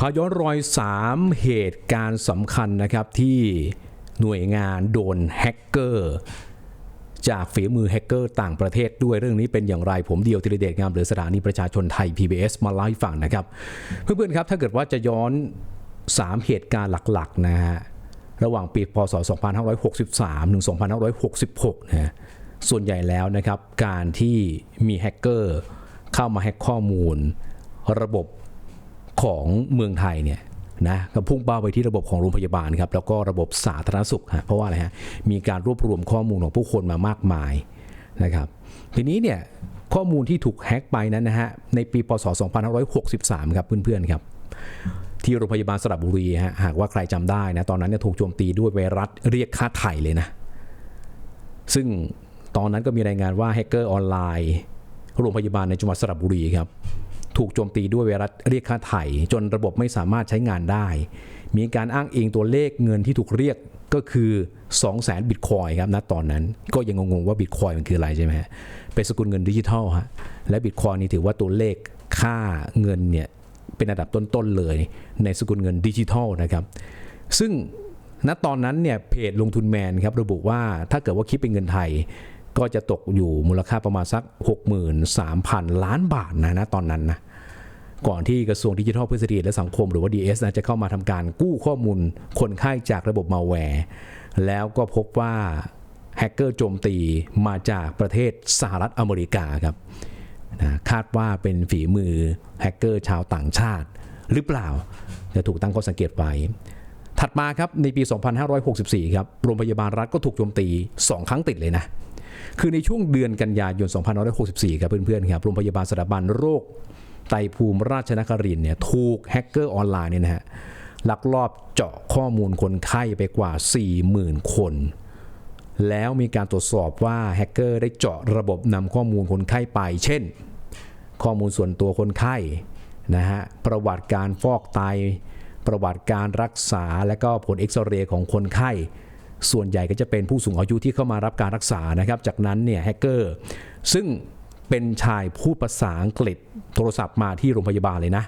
พาย้อนรอย 3 เหตุการณ์สำคัญนะครับที่หน่วยงานโดนแฮกเกอร์จากฝีมือแฮกเกอร์ต่างประเทศด้วยเรื่องนี้เป็นอย่างไรผมเดียวธีรเดชงามหรือสถานีประชาชนไทย PBS มาเล่าให้ฟังนะครับ เพื่อนๆครับถ้าเกิดว่าจะย้อน 3 เหตุการณ์หลักๆนะฮะระหว่างปีพศ 2563 ถึง 2566 นะฮะส่วนใหญ่แล้วนะครับการที่มีแฮกเกอร์เข้ามาแฮกข้อมูล ระบบ ของเมืองไทยเนี่ยนะก็พุ่งเป้าไปที่ระบบของโรงพยาบาลครับแล้วก็ระบบสาธารณสุขฮะเพราะว่าอะไรฮะมีการรวบรวมข้อมูลของผู้คนมามากมายนะครับทีนี้เนี่ยข้อมูลที่ถูกแฮกไปนั้นนะฮะในปีพศ 2563 ครับเพื่อนๆครับที่โรงพยาบาลสระบุรีฮะหากว่าใครจำได้นะตอนนั้นเนี่ยถูกโจมตีด้วยไวรัสเรียกค่าไถ่เลยนะซึ่งตอนนั้นก็มีรายงานว่าแฮกเกอร์ออนไลน์โรงพยาบาลในจังหวัดสระบุรีครับ ถูกโจมตีด้วยไวรัสเรียกค่าไถ่จนระบบไม่สามารถใช้งานได้ มีการอ้างอิงตัวเลขเงินที่ถูกเรียกก็คือ2 0 0 0 0 0บิตคอยครับณตอนนั้นก็ยังงงๆว่าบิตคอยมันคืออะไรใช่ไหมฮะเป็นสกุลเงินดิจิทัลฮะและบิตคอยนี่ถือว่าตัวเลขค่าเงินเนี่ยเป็นอันดับต้นๆเลยในสกุลเงินดิจิทัลนะครับ ซึ่งณตอนนั้นเนี่ยเพจลงทุนแมนครับระบุว่าถ้าเกิดว่าคิดเป็นเงินไทย ก็จะตกอยู่มูลค่าประมาณสัก 63,000 ล้านบาทนะนะตอนนั้นนะ ก่อนที่กระทรวงดิจิทัลเพื่อเศรษฐกิจและสังคมหรือว่า DS นะจะเข้ามาทำการกู้ข้อมูลคนไข้จากระบบมาแวร์แล้วก็พบว่าแฮกเกอร์โจมตีมาจากประเทศสหรัฐอเมริกาครับนะคาดว่าเป็นฝีมือแฮกเกอร์ชาวต่างชาติ หรือเปล่าจะถูกตั้งข้อสังเกตไว้ ถัดมาครับในปี 2564 ครับโรงพยาบาลรัฐก็ถูกโจมตี 2 ครั้งติดเลยนะ คือในช่วงเดือนกันยายน 2564 ครับเพื่อนๆครับโรงพยาบาลสถาบันโรค ไตภูมิราชนครินเนี่ยถูกแฮกเกอร์ออนไลน์เนี่ยนะฮะลักลอบเจาะข้อมูลคนไข้ไปกว่า 40,000 คน แล้วมีการตรวจสอบว่าแฮกเกอร์ได้เจาะระบบนำข้อมูลคนไข้ไป เช่น ข้อมูลส่วนตัวคนไข้นะฮะประวัติการฟอกไต ประวัติการรักษา และก็ผลเอ็กซเรย์ของคนไข้ ส่วนใหญ่ก็จะเป็นผู้สูงอายุที่เข้ามารับการรักษานะครับ จากนั้นเนี่ยแฮกเกอร์ซึ่ง เป็นชายพูดภาษาอังกฤษโทรศัพท์มาที่โรงพยาบาลเลยนะ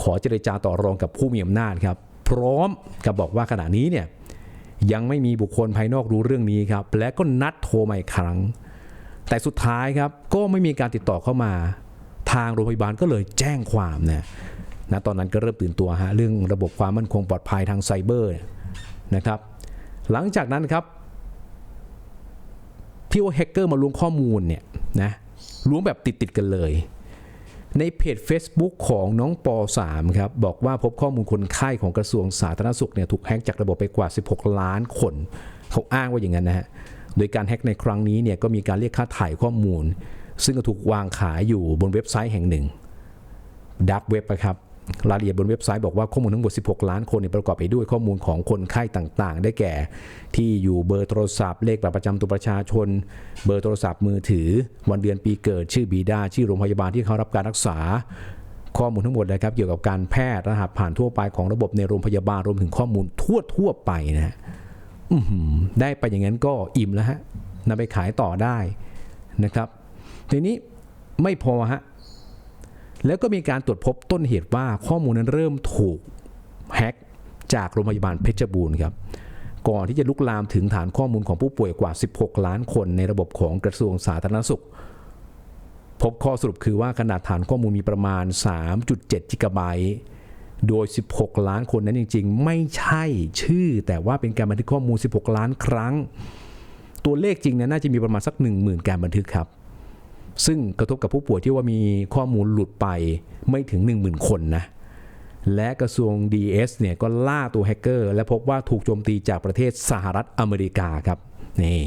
ขอเจรจาต่อรองกับผู้มีอำนาจครับ พร้อมกับบอกว่าขณะนี้เนี่ยยังไม่มีบุคคลภายนอกรู้เรื่องนี้ครับ และก็นัดโทรมาอีกครั้ง แต่สุดท้ายครับก็ไม่มีการติดต่อเข้ามา ทางโรงพยาบาลก็เลยแจ้งความนะนะตอนนั้นก็เริ่มตื่นตัวฮะเรื่องระบบความมั่นคงปลอดภัยทางไซเบอร์นะครับ หลังจากนั้นครับที่ว่าแฮกเกอร์มาล้วงข้อมูลเนี่ยนะ ล้วงแบบติดๆกันเลย ในเพจ Facebook ของน้องป .3 ครับบอกว่าพบข้อมูลคนไข้ของกระทรวงสาธารณสุขเนี่ยถูกแฮกจากระบบไปกว่า 16 ล้านคนเขาอ้างว่าอย่างนั้นนะฮะโดยการแฮกในครั้งนี้เนี่ยก็มีการเรียกค่าถ่ายข้อมูล ซึ่งก็ถูกวางขายอยู่บนเว็บไซต์แห่งหนึ่งดักเว็บนะครับ รายละเอียดบนเว็บไซต์บอกว่าข้อมูลทั้งหมด 16 ล้านคนประกอบไปด้วยข้อมูลของคนไข้ต่างๆ ได้แก่ ที่อยู่เบอร์โทรศัพท์เลขบัตรประจำตัวประชาชน เบอร์โทรศัพท์มือถือ วันเดือนปีเกิดชื่อบีดาชื่อโรงพยาบาลที่เขารับการรักษา ข้อมูลทั้งหมดนะครับเกี่ยวกับการแพทย์รหัสผ่านทั่วไปของระบบในโรงพยาบาลรวมถึงข้อมูลทั่วทั่วไปนะฮะได้ไปอย่างนั้นก็อิ่มแล้วฮะนำไปขายต่อได้นะครับ ทีนี้ไม่พอฮะ แล้วก็มีการตรวจพบต้นเหตุว่าข้อมูลนั้นเริ่มถูกแฮ็กจากโรงพยาบาลเพชรบูรณ์ครับก่อนที่จะลุกลามถึงฐานข้อมูลของผู้ป่วยกว่า 16 ล้านคนในระบบของกระทรวงสาธารณสุข พบข้อสรุปคือว่าขนาดฐานข้อมูลมีประมาณ 3.7กิกะไบต์โดย 16 ล้านคนนั้นจริง ๆ ไม่ใช่ชื่อ แต่ว่าเป็นการบันทึกข้อมูล 16 ล้านครั้ง ตัวเลขจริงนี่ยน่าจะมีประมาณสัก 10,000 การบันทึกครับ ซึ่งกระทบกับผู้ป่วยที่ว่ามีข้อมูลหลุดไปไม่ถึง 10,000 คนนะและกระทรวง DS เนี่ยก็ล่าตัวแฮกเกอร์ และพบว่าถูกโจมตีจากประเทศสหรัฐอเมริกาครับนี่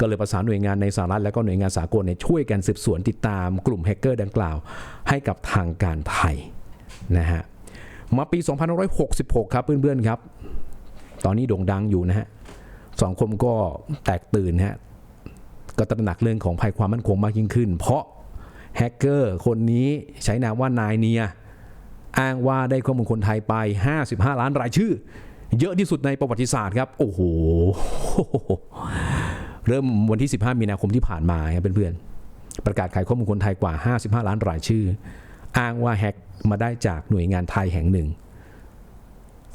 ก็เลยประสานหน่วยงานในสหรัฐและก็หน่วยงานสากลเนี่ยช่วยกันสืบสวนติดตามกลุ่มแฮกเกอร์ดังกล่าว ให้กับทางการไทยนะฮะมาปี 2566 ครับเพื่อนๆครับ ตอนนี้โด่งดังอยู่นะฮะสังคมก็แตกตื่นฮะ ก็ตระหนักเรื่องของภัยความมั่นคงมากยิ่งขึ้น เพราะแฮกเกอร์คนนี้ใช้นามว่านายเนียอ้างว่าได้ข้อมูลคนไทยไป 55 ล้านรายชื่อ เยอะที่สุดในประวัติศาสตร์ครับ โอ้โห เริ่มวันที่ 15 มีนาคมที่ผ่านมาครับเพื่อนๆ ประกาศขายข้อมูลคนไทยกว่า 55 ล้านรายชื่อ อ้างว่าแฮกมาได้จากหน่วยงานไทยแห่งหนึ่ง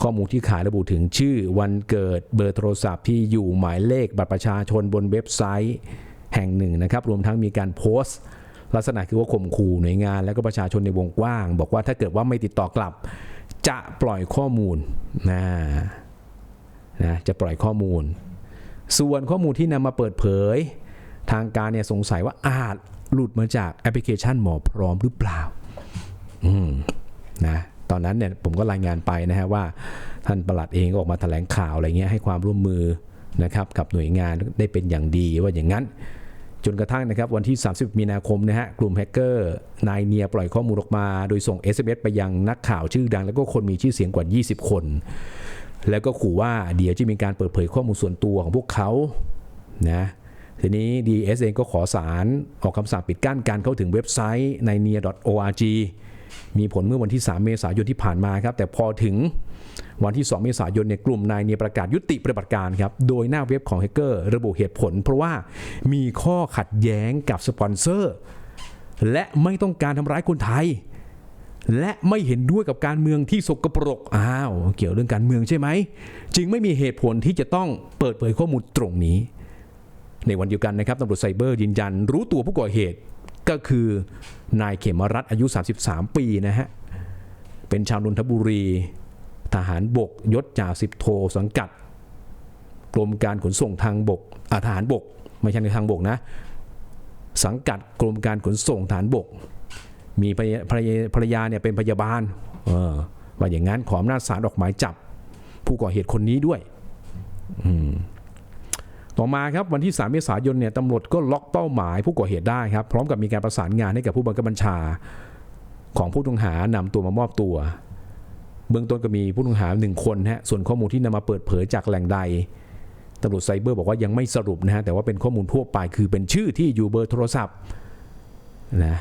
ข้อมูลที่ขายระบุถึงชื่อวันเกิดเบอร์โทรศัพท์ที่อยู่หมายเลขบัตรประชาชนบนเว็บไซต์ แห่งหนึ่งนะครับ รวมทั้งมีการโพสต์ลักษณะคือว่าข่มขู่หน่วยงาน และก็ประชาชนในวงกว้าง บอกว่าถ้าเกิดว่าไม่ติดต่อกลับ จะปล่อยข้อมูลนะนะจะปล่อยข้อมูล ส่วนข้อมูลที่นำมาเปิดเผย ทางการเนี่ยสงสัยว่าอาจหลุดมาจากแอปพลิเคชันหมอพร้อมหรือเปล่าอืมนะตอนนั้นเนี่ยผมก็รายงานไปนะฮะว่าท่านประหลัดเองก็ออกมาแถลงข่าวอะไรเงี้ยให้ความร่วมมือนะครับกับหน่วยงานได้เป็นอย่างดีว่าอย่างนั้น จนกระทั่งนะครับวันที่ 30 มีนาคมนะฮะกลุ่มแฮกเกอร์นายเนียปล่อยข้อมูลออกมา โดยส่ง SMS ไปยังนักข่าวชื่อดัง แล้วก็คนมีชื่อเสียงกว่า 20 คน แล้วก็ขู่ว่าเดี๋ยวจะมีการเปิดเผยข้อมูลส่วนตัวของพวกเขานะทีนี้ DS เองก็ขอสารออกคำสั่งปิดกั้นการเข้าถึงเว็บไซต์ใน n e a org มีผลเมื่อวันที่ 3 เมษายนที่ผ่านมาครับ แต่พอถึง วันที่ 2 เมษายนเนี่ยกลุ่มนายเนียประกาศยุติปฏิบัติการครับ โดยหน้าเว็บของแฮกเกอร์ระบุเหตุผล เพราะว่ามีข้อขัดแย้งกับสปอนเซอร์ และไม่ต้องการทำร้ายคนไทย และไม่เห็นด้วยกับการเมืองที่สกปรกอ้าว เกี่ยวเรื่องการเมืองใช่ไหม จึงไม่มีเหตุผลที่จะต้องเปิดเผยข้อมูลตรงนี้ ในวันเดียวกันนะครับตำรวจไซเบอร์ยืนยัน รู้ตัวผู้ก่อเหตุก็คือนายเขมรัตอายุ 33 ปีนะฮะเป็นชาวนนทบุรี ทหารบกยศจ่าสิบโทสังกัด กรมการขนส่งทางบกอาทหารบก ไม่ใช่ในทางบกนะ สังกัดกรมการขนส่งทหารบก มีภรรยาเนี่ยเป็นพยาบาลเออว่าอย่างนั้นขออำนาจศาลออกหมายจับ ผู้ก่อเหตุคนนี้ด้วยต่อมาครับวันที่ 3 เมษายนเนี่ยตำรวจก็ล็อกเป้าหมายผู้ก่อเหตุได้ครับ พร้อมกับมีการประสานงานให้กับผู้บังคับบัญชา ของผู้ต้องหานำตัวมามอบตัว เบื้องต้นก็มีผู้ต้องหาหนึ่งคนฮะส่วนข้อมูลที่นำมาเปิดเผยจากแหล่งใดตำรวจไซเบอร์บอกว่ายังไม่สรุปนะฮะแต่ว่าเป็นข้อมูลทั่วไปคือเป็นชื่อที่อยู่เบอร์โทรศัพท์นะ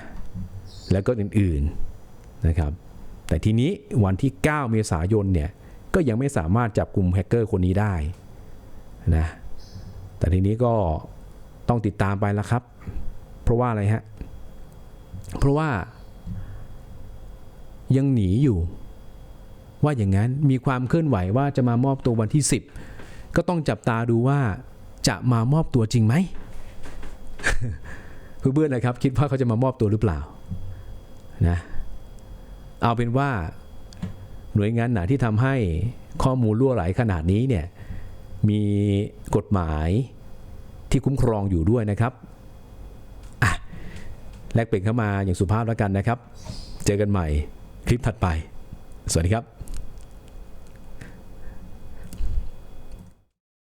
แล้วก็อื่นๆนะครับ แต่ทีนี้วันที่ 9 เมษายนเนี่ยก็ยังไม่สามารถจับกลุ่มแฮกเกอร์คนนี้ได้นะแต่ทีนี้ก็ต้องติดตามไปแล้วครับ เพราะว่าอะไรฮะ เพราะว่ายังหนีอยู่ ว่าอย่างนั้นมีความเคลื่อนไหวว่าจะมามอบตัววันที่ 10 ก็ต้องจับตาดูว่าจะมามอบตัวจริงไหมเพื่อนะครับ คิดว่าเขาจะมามอบตัวหรือเปล่านะเอาเป็นว่าหน่วยงานไหนที่ทำให้ข้อมูลล่วไหลขนาดนี้เนี่ยมีกฎหมายที่คุ้มครองอยู่ด้วยนะครับอะแลกเปลี่ยนเข้ามาอย่างสุภาพแล้วกันนะครับ เจอกันใหม่คลิปถัดไป สวัสดีครับ